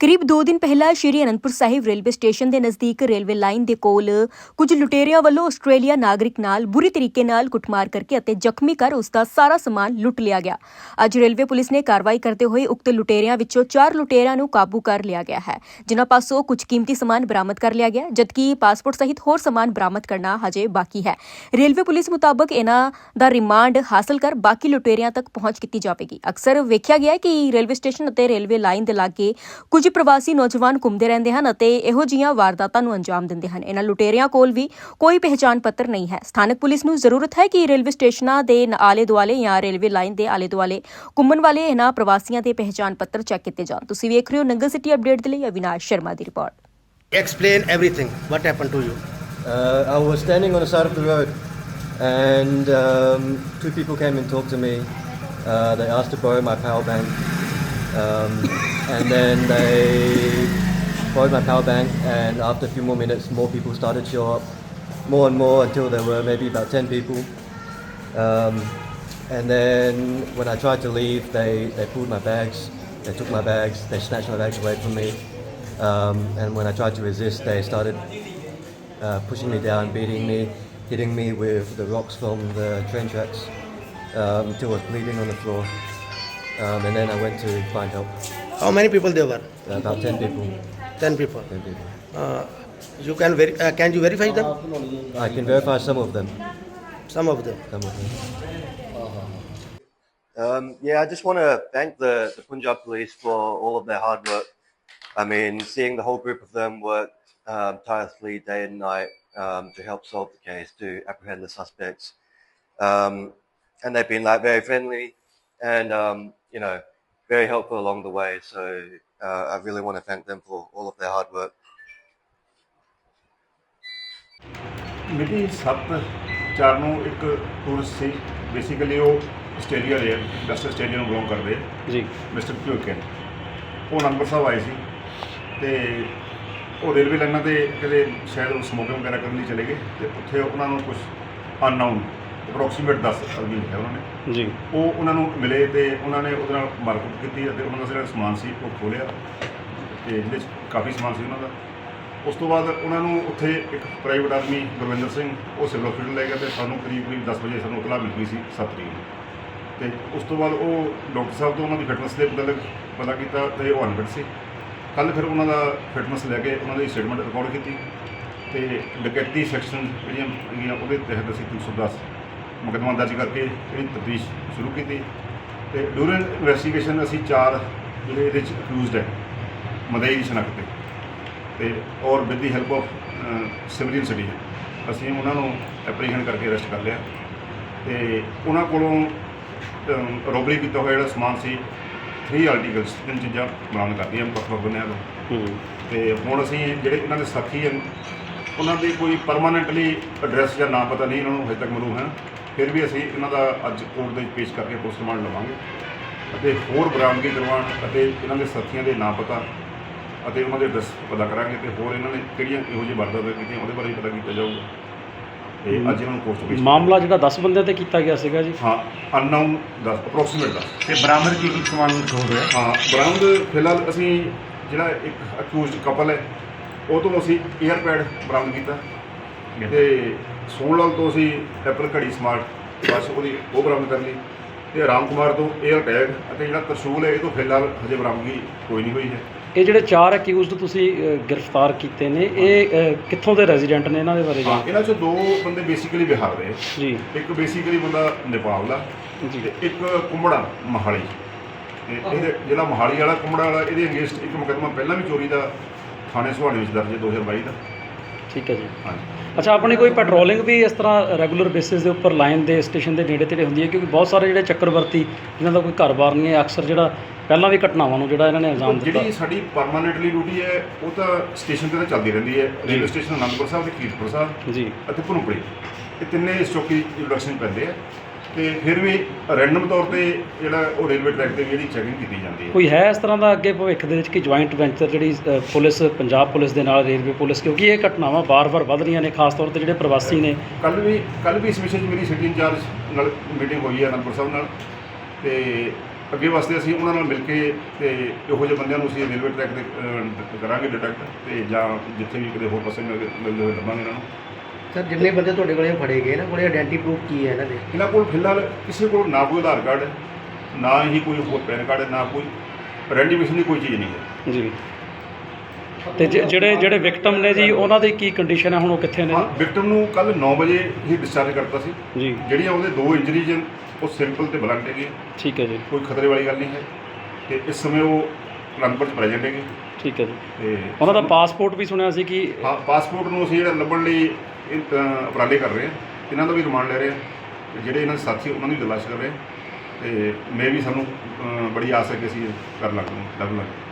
ਕਰੀਬ 2 ਦਿਨ ਪਹਿਲਾਂ ਸ਼੍ਰੀ ਅਨੰਦਪੁਰ ਸਾਹਿਬ ਰੇਲਵੇ ਸਟੇਸ਼ਨ ਦੇ ਨਜ਼ਦੀਕ ਰੇਲਵੇ ਲਾਈਨ ਦੇ ਕੋਲ ਕੁਝ ਲੁਟੇਰਿਆਂ ਵੱਲੋਂ ਆਸਟ੍ਰੇਲੀਆ ਨਾਗਰਿਕ ਨਾਲ ਬੁਰੀ ਤਰੀਕੇ ਨਾਲ ਕੁੱਟਮਾਰ ਕਰਕੇ ਅਤੇ ਜ਼ਖਮੀ ਕਰ ਉਸ ਦਾ ਸਾਰਾ ਸਮਾਨ ਲੁੱਟ ਲਿਆ ਗਿਆ। ਅੱਜ ਰੇਲਵੇ ਪੁਲਿਸ ਨੇ ਕਾਰਵਾਈ ਕਰਦੇ ਹੋਏ ਉਕਤ ਲੁਟੇਰਿਆਂ ਵਿੱਚੋਂ 4 ਲੁਟੇਰਿਆਂ ਨੂੰ ਕਾਬੂ ਕਰ ਲਿਆ ਗਿਆ ਹੈ, ਜਿਨ੍ਹਾਂ ਪਾਸੋਂ ਕੁਝ ਕੀਮਤੀ ਸਮਾਨ ਬਰਾਮਦ ਕਰ ਲਿਆ ਗਿਆ, ਜਦਕਿ ਪਾਸਪੋਰਟ ਸਹਿਤ ਹੋਰ ਸਮਾਨ ਬਰਾਮਦ ਕਰਨਾ ਹਜੇ ਬਾਕੀ ਹੈ। ਰੇਲਵੇ ਪੁਲਿਸ ਮੁਤਾਬਕ ਇਹਨਾਂ ਦਾ ਰਿਮਾਂਡ ਹਾਸਲ ਕਰ ਬਾਕੀ ਲੁਟੇਰਿਆਂ ਤੱਕ ਪਹੁੰਚ ਕੀਤੀ ਜਾਵੇਗੀ। ਅਕਸਰ ਵੇਖਿਆ ਗਿਆ ਕਿ ਰੇਲਵੇ ਸਟੇਸ਼ਨ ਅਤੇ ਰੇਲਵੇ ਲਾਈਨ ਦੇ ਲਾਗੇ ਕੁਝ ਪ੍ਰਵਾਸੀ ਨੌਜਵਾਨ ਘੁੰਮਦੇ ਰਹਿੰਦੇ ਹਨ ਅਤੇ ਇਹੋ ਜਿਹੀਆਂ ਵਾਰਦਾਤਾਂ ਨੂੰ ਅੰਜਾਮ ਦਿੰਦੇ ਹਨ ਇਹਨਾਂ ਲੁਟੇਰਿਆਂ ਕੋਲ ਵੀ ਕੋਈ ਪਹਿਚਾਣ ਪੱਤਰ ਨਹੀਂ ਹੈ ਸਥਾਨਕ ਪੁਲਿਸ ਨੂੰ ਜ਼ਰੂਰਤ ਹੈ ਕਿ ਰੇਲਵੇ ਸਟੇਸ਼ਨਾਂ ਦੇ ਆਲੇ ਦੁਆਲੇ ਜਾਂ ਰੇਲਵੇ ਲਾਈਨ ਦੇ ਆਲੇ ਦੁਆਲੇ ਘੁੰਮਣ ਵਾਲੇ ਇਹਨਾਂ ਪ੍ਰਵਾਸੀਆਂ ਦੇ ਪਹਿਚਾਣ ਪੱਤਰ ਚੈੱਕ ਕੀਤੇ ਜਾਣ ਤੁਸੀਂ ਵੇਖ ਰਹੇ ਹੋ ਨੰਗਲ ਸਿਟੀ ਅਪਡੇਟ ਦੇ ਲਈ ਅਵਿਨਾਸ਼ ਸ਼ਰਮਾ ਦੀ report Explain everything. What happened to you? Uh, I was standing on the side of the road, and um, two people came and talked to me. Uh, they asked to borrow my power bank, um, and then they borrowed my power bank. And after a few more minutes, more people started to show up, more and more until there were maybe about ten people. Um, and then when I tried to leave, they, they pulled my bags, they took my bags, they snatched my bags away from me. Um, and when I tried to resist, they started uh, pushing me down, beating me, hitting me with the rocks from the train tracks um, until I was bleeding on the floor. Um, and then I went to find help. How many people there were? Uh, about 10 people. Ten people. 10 people. Uh, you can veri- uh, can you verify them? I can verify some of them. Some of them. Some of them. Um, yeah, I just want to thank the, the Punjab police for all of their hard work. I mean, seeing the whole group of them work um, tirelessly day and night um, to help solve the case, to apprehend the suspects. Um, and they've been like very friendly and, um, you know, very helpful along the way. So uh, I really want to thank them for all of their hard work. ਮਿਤੀ 7 ਚਾਰ ਨੂੰ ਇੱਕ tourist ਸੀ। Basically ਉਹ Australia ਦੇ west Australia ਨੂੰ belong ਕਰਦੇ। ਆ ਜੀ। ਮਿਸਟਰ ਕਿਊਕਨ ਉਹ ਅਨੰਦਪੁਰ ਸਾਹਿਬ ਆਏ ਸੀ। ਤੇ ਉਹ ਰੇਲਵੇ ਲਾਈਨਾਂ ਤੇ ਕਿਤੇ ਸ਼ਾਇਦ ਸਮੋਕਿੰਗ ਵਗੈਰਾ ਕਰਨ ਲਈ ਚਲੇ ਗਏ। ਤੇ ਉੱਥੇ ਉਹਨਾਂ ਨੂੰ ਕੁਝ ਅਨਨਾਊਨ ਅਪਰੋਕਸੀਮੇਟ 10 ਆਦਮੀ ਲਿਖਿਆ ਉਹਨਾਂ ਨੇ। ਜੀ। ਉਹ ਉਹਨਾਂ ਨੂੰ ਮਿਲੇ ਤੇ ਉਹਨਾਂ ਨੇ ਉਹਦੇ ਨਾਲ ਮਾਰਕੁੱਟ ਕੀਤੀ ਅਤੇ ਉਹਨਾਂ ਦਾ ਜਿਹੜਾ ਸਮਾਨ ਸੀ ਉਹ ਖੋਲਿਆ ਤੇ ਜਿਹਦੇ 'ਚ ਕਾਫੀ ਸਮਾਨ ਸੀ ਉਹਨਾਂ ਦਾ। ਉਸ ਤੋਂ ਬਾਅਦ ਉਹਨਾਂ ਨੂੰ ਉੱਥੇ ਇੱਕ ਪ੍ਰਾਈਵੇਟ ਆਦਮੀ ਗੁਰਵਿੰਦਰ ਸਿੰਘ ਉਹ ਸਿਵਲ ਹਸਪੀਟਲ ਲੈ ਗਿਆ ਤੇ ਸਾਨੂੰ ਕਰੀਬ ਕਰੀਬ 10 ਵਜੇ ਸਾਨੂੰ ਇਤਲਾਹ ਮਿਲ ਗਈ ਸੀ 7 ਤਰੀਕ ਨੂੰ। ਤੇ ਉਸ ਤੋਂ ਬਾਅਦ ਉਹ ਡਾਕਟਰ ਸਾਹਿਬ ਤੋਂ ਉਹਨਾਂ ਦੀ ਫਿਟਨੈਸ ਦੇ ਮੁਤਲਕ ਪਤਾ ਕੀਤਾ ਤੇ ਉਹ ਅਨਫਿਟ ਸੀ। ਕੱਲ ਫਿਰ ਉਹਨਾਂ ਦਾ ਫਿਟਨੈਸ ਲੈ ਕੇ ਉਹਨਾਂ ਦੀ ਸਟੇਟਮੈਂਟ ਰਿਕਾਰਡ ਕੀਤੀ ਤੇ ਡਕੈਤੀ ਸੈਕਸ਼ਨ ਜਿਹੜੀਆਂ ਹੈਗੀਆਂ ਉਹਦੇ ਤਹਿਤ ਅਸੀਂ 310 ਮੁਕੱਦਮਾ ਦਰਜ ਕਰਕੇ ਇਹਦੀ ਤਫਤੀਸ਼ ਸ਼ੁਰੂ ਕੀਤੀ ਤੇ ਡੂਰਿੰਗ ਇਨਵੈਸਟੀਗੇਸ਼ਨ ਅਸੀਂ ਚਾਰ ਜਿਹੜੇ ਇਹਦੇ ਚ ਅਕਿਊਜ਼ਡ ਹੈ ਮਦਈ ਦੀ ਸ਼ਨਾਖਤ ਤੇ। ਤੇ ਔਰ with the help of civilian city ਅਸੀਂ ਉਹਨਾਂ ਨੂੰ ਐਪਰੀਹੈਂਡ ਕਰਕੇ ਅਰੈਸਟ ਕਰ ਲਿਆ। ਤੇ ਉਹਨਾਂ ਕੋਲੋਂ ਰੋਬਰੀ ਕੀਤਾ ਹੋਇਆ ਜਿਹੜਾ ਸਮਾਨ ਸੀ 3 ਆਰਟੀਕਲਸ ਤਿੰਨ ਚੀਜ਼ਾਂ ਬਰਾਮਦ ਕਰਦੀਆਂ ਵੱਖ ਵੱਖ ਬੰਦਿਆਂ ਤੋਂ। ਤੇ ਹੁਣ ਅਸੀਂ ਜਿਹੜੇ ਇਹਨਾਂ ਦੇ ਸਾਥੀ ਹਨ ਉਹਨਾਂ ਦੇ ਕੋਈ ਪਰਮਾਨੈਂਟਲੀ ਐਡਰੈਸ ਜਾਂ ਨਾਮ ਪਤਾ ਨਹੀਂ ਇਹਨਾਂ ਨੂੰ ਹਜੇ ਤੱਕ ਮਿਲੂ ਹੈ। ਫਿਰ ਵੀ ਅਸੀਂ ਇਹਨਾਂ ਦਾ ਅੱਜ ਕੋਰਟ ਦੇ ਵਿੱਚ ਪੇਸ਼ ਕਰਕੇ ਪੋਸਟ ਰਿਮਾਂਡ ਲਵਾਂਗੇ ਅਤੇ ਹੋਰ ਬਰਾਮਦਗੀ ਕਰਵਾਉਣ ਅਤੇ ਇਹਨਾਂ ਦੇ ਸਾਥੀਆਂ ਦੇ ਨਾਮ ਪਤਾ ਅਤੇ ਉਹਨਾਂ ਦੇ ਐਡਰੈਸ ਪਤਾ ਕਰਾਂਗੇ ਤੇ ਹੋਰ ਇਹਨਾਂ ਨੇ ਕਿਹੜੀਆਂ ਇਹੋ ਜਿਹੀ ਵਾਰਦਾਤਾਂ ਕੀਤੀਆਂ ਉਹਦੇ ਬਾਰੇ ਵੀ ਪਤਾ ਕੀਤਾ ਜਾਊਗਾ। ਤੇ ਅੱਜ ਇਹਨਾਂ ਨੂੰ ਕੋਰਟ 'ਚ ਪੇਸ਼ ਮਾਮਲਾ ਜਿਹੜਾ 10 ਬੰਦਿਆਂ ਤੇ ਕੀਤਾ ਗਿਆ ਸੀਗਾ ਜੀ। ਹਾਂ ਅਨਨਾਊਨ 10 ਅਪਰੋਕਸੀਮੇਟ 10 ਤੇ ਬਰਾਮਦ ਕੀ ਕੀ ਸਮਾਨ ਹੋ ਰਿਹਾ? ਹਾਂ ਬਰਾਮਦ ਫਿਲਹਾਲ ਅਸੀਂ ਜਿਹੜਾ ਇੱਕ ਅਕਿਊਜ਼ਡ ਕਪਲ ਹੈ ਉਹ ਤੋਂ ਅਸੀਂ 에ਅਰ ਪੈਡ ਬਰਾਮਦ ਕੀਤਾ। ਤੇ ਸੋਹਣ ਲਾਲ ਤੋਂ ਅਸੀਂ ਐਪਲ ਘੜੀ ਸਮਾਰਟ ਵਾਚ ਉਹਦੀ ਉਹ ਬਰਾਮਦ ਕਰ ਲਈ। ਤੇ ਰਾਮ ਕੁਮਾਰ ਤੋਂ 에ਅਰ ਟੈਗ ਅਤੇ ਜਿਹੜਾ ਤਰਸ਼ੂਲ ਹੈ ਇਹ ਤੋਂ ਫਿਲਹਾਲ ਹਜੇ ਬਰਾਮਦਗੀ ਕੋਈ ਨਹੀਂ ਹੋਈ ਹੈ। ਇਹ ਜਿਹੜੇ ਚਾਰ ਅਕਿਊਜ਼ਡ ਤੁਸੀਂ ਅ, ਗ੍ਰਿਫਤਾਰ ਕੀਤੇ ਨੇ ਇਹ ਅ, ਕਿੱਥੋਂ ਦੇ ਰੈਜ਼ੀਡੈਂਟ ਨੇ ਇਹਨਾਂ ਦੇ ਬਾਰੇ ਹਾਂ ਜਾਣ ਇਹਨਾਂ ਚੋਂ ਦੋ ਬੰਦੇ ਬੇਸਿਕਲੀ ਬਿਹਾਰ ਦੇ। ਜੀ। ਇੱਕ ਬੇਸਿਕਲੀ ਬੰਦਾ ਨੇਪਾਲ ਦਾ ਜੀ। ਤੇ ਇੱਕ ਕੁੰਬੜਾ ਮਹਾਲੀ। ਤੇ ਇਹਦੇ ਜਿਹੜਾ ਮਹਾਲੀ ਵਾਲਾ ਕੁੰਬੜਾ ਵਾਲਾ ਇਹਦੇ ਅਗੇਂਸਟ ਇੱਕ ਮੁਕੱਦਮਾ ਪਹਿਲਾਂ ਵੀ ਚੋਰੀ ਦਾ ਥਾਣੇ ਸੁਹਾਣੇ ਵਿੱਚ ਦਰਜ ਹੈ 2022 ਦਾ। ਠੀਕ ਹੈ ਜੀ। ਹਾਂਜੀ। ਅੱਛਾ ਆਪਣੀ ਕੋਈ ਪੈਟਰੋਲਿੰਗ ਵੀ ਇਸ ਤਰ੍ਹਾਂ ਰੈਗੂਲਰ ਬੇਸਿਸ ਦੇ ਉੱਪਰ ਲਾਈਨ ਦੇ ਸਟੇਸ਼ਨ ਦੇ ਨੇੜੇ ਤੇੜੇ ਹੁੰਦੀ ਹੈ? ਕਿਉਂਕਿ ਬਹੁਤ ਸਾਰੇ ਜਿਹੜੇ ਚੱਕਰਵਰਤੀ ਜਿਨ੍ਹਾਂ ਦਾ ਕੋਈ ਘਰ-ਬਾਰ ਨਹੀਂ ਹੈ ਅਕਸਰ ਜਿਹੜਾ ਪਹਿਲਾਂ ਵੀ ਘਟਨਾਵਾਂ ਨੂੰ ਜਿਹੜਾ ਇਹਨਾਂ ਨੇ ਅੰਜਾਮ ਦਿੱਤਾ ਜਿਹੜੀ ਸਾਡੀ ਪਰਮਾਨੈਂਟਲੀ ਡਿਊਟੀ ਹੈ ਉਹ ਤਾਂ ਸਟੇਸ਼ਨ ਤੇ ਤਾਂ ਚੱਲਦੀ ਰਹਿੰਦੀ ਹੈ। ਰੇਲਵੇ ਸਟੇਸ਼ਨ ਅਨੰਦਪੁਰ ਸਾਹਿਬ ਤੇ ਕੀਰਤਪੁਰ ਸਾਹਿਬ ਜੀ। ਅਤੇ ਭਨੂਪੜੀ ਇਹ ਤਿੰਨੇ ਇਸ ਚੌਕੀ ਪੈਂਦੇ ਆ। ਤੇ ਫਿਰ ਵੀ ਰੈਂਡਮ ਤੌਰ ਤੇ ਜਿਹੜਾ ਉਹ ਰੇਲਵੇ ਟਰੈਕ ਤੇ ਵੀ ਇਹਦੀ ਚੈਕਿੰਗ ਕੀਤੀ ਜਾਂਦੀ ਹੈ। ਕੋਈ ਹੈ ਇਸ ਤਰ੍ਹਾਂ ਦਾ ਅੱਗੇ ਭਵਿੱਖ ਦੇ ਵਿੱਚ ਕਿ ਜੁਆਇੰਟ ਵੈਂਚਰ ਜਿਹੜੀ ਅ, ਪੁਲਿਸ ਪੰਜਾਬ ਪੁਲਿਸ ਦੇ ਨਾਲ ਰੇਲਵੇ ਪੁਲਿਸ ਕਿਉਂਕਿ ਇਹ ਘਟਨਾਵਾਂ ਬਾਰ-ਬਾਰ ਵੱਧ ਰਹੀਆਂ ਨੇ ਖਾਸ ਤੌਰ ਤੇ ਜਿਹੜੇ ਪ੍ਰਵਾਸੀ ਨੇ। ਕੱਲ ਵੀ ਕੱਲ ਵੀ ਇਸ ਵਿਸ਼ੇ 'ਚ ਮੇਰੀ ਸਿਟੀ ਇੰਚਾਰਜ ਨਾਲ ਮੀਟਿੰਗ ਹੋਈ ਹੈ ਅਨੰਦਪੁਰ ਸਾਹਿਬ ਨਾਲ ਤੇ ਅੱਗੇ ਵਾਸਤੇ ਅਸੀਂ ਉਹਨਾਂ ਨਾਲ ਮਿਲ ਕੇ ਤੇ ਇਹੋ ਜਿਹੇ ਬੰਦਿਆਂ ਨੂੰ ਅਸੀਂ ਰੇਲਵੇ ਟਰੈਕ ਤੇ ਅਹ, ਕਰਾਂਗੇ ਡਿਟੈਕਟ ਤੇ ਜਾਂ ਜਿੱਥੇ ਵੀ ਕਿਤੇ ਹੋਰ ਪਾਸੇ ਮਿਲ ਮਿਲਦੇ ਹੋਏ ਲੱਭਾਂਗੇ ਇਹਨਾਂ ਨੂੰ। ਸਰ ਜਿੰਨੇ ਬੰਦੇ ਤੁਹਾਡੇ ਕੋਲੇ ਫੜੇ ਗਏ ਨਾ ਕੋਲੇ ਆਇਡੈਂਟੀ ਪ੍ਰੂਫ ਕੀ ਹੈ ਇਹਨਾਂ ਦੇ? ਇਹਨਾਂ ਕੋਲ ਫਿਲਹਾਲ ਕਿਸੇ ਕੋਲ ਨਾ ਕੋਈ ਆਧਾਰ ਕਾਰਡ ਹੈ ਨਾ ਹੀ ਕੋਈ ਹੋਰ ਪੈਨ ਕਾਰਡ ਹੈ ਨਾ ਕੋਈ ਆਇਡੈਂਟੀਫਿਕੇਸ਼ਨ ਦੀ ਕੋਈ ਚੀਜ਼ ਨਹੀਂ ਹੈ। ਜੀ। ਤੇ ਜਿ- ਜਿਹੜੇ ਜਿਹੜੇ ਵਿਕਟਮ ਨੇ ਜੀ ਉਹਨਾਂ ਦੀ ਕੀ ਕੰਡੀਸ਼ਨ ਹੈ ਹੁਣ ਉਹ ਕਿੱਥੇ ਨੇ? ਹਾਂ ਵਿਕਟਮ ਨੂੰ ਕੱਲ 9 ਵਜੇ ਹੀ ਡਿਸਚਾਰਜ ਕਰਤਾ ਸੀ। ਜੀ। ਜਿਹੜੀਆਂ ਉਹਦੇ ਦੋ ਇੰਜਰੀਜ਼ ਹਨ ਉਹ ਸਿੰਪਲ ਤੇ ਬਲੰਟ ਹੈਗੇ ਠੀਕ ਹੈ ਜੀ। ਕੋਈ ਖਤਰੇ ਵਾਲੀ ਗੱਲ ਨਹੀਂ ਹੈ। ਤੇ ਇਸ ਸਮੇਂ ਉਹ ਅਨੰਦਪੁਰ ਚ ਪ੍ਰੈਜ਼ੈਂਟ ਹੈਗੇ। ਠੀਕ ਹੈ ਜੀ। ਤੇ ਉਹਨਾਂ ਦਾ ਪਾਸਪੋਰਟ ਵੀ ਸੁਣਿਆ ਸੀ ਕਿ ਹਾਂ ਪਾਸਪੋਰਟ ਨੂੰ ਅਸੀਂ ਜਿਹੜਾ ਲੱਭਣ ਲਈ ਇਹ, ਅ, ਉਪਰਾਲੇ ਕਰ ਰਹੇ ਹਾਂ ਇਹਨਾਂ ਦਾ ਵੀ ਰਿਮਾਂਡ ਲੈ ਰਹੇ ਹਾਂ ਤੇ ਜਿਹੜੇ ਇਹਨਾਂ ਦੇ ਸਾਥੀ ਉਹਨਾਂ ਦੀ ਤਲਾਸ਼ ਕਰ ਰਹੇ ਹਾਂ ਤੇ ਮੈਂ ਵੀ ਸਾਨੂੰ ਅ, ਬੜੀ ਆਸ ਹੈ ਕਿ ਅਸੀਂ ਇਹ ਕਰ ਲਾਂਗੇ ਲੱਭ ਲਾਂਗੇ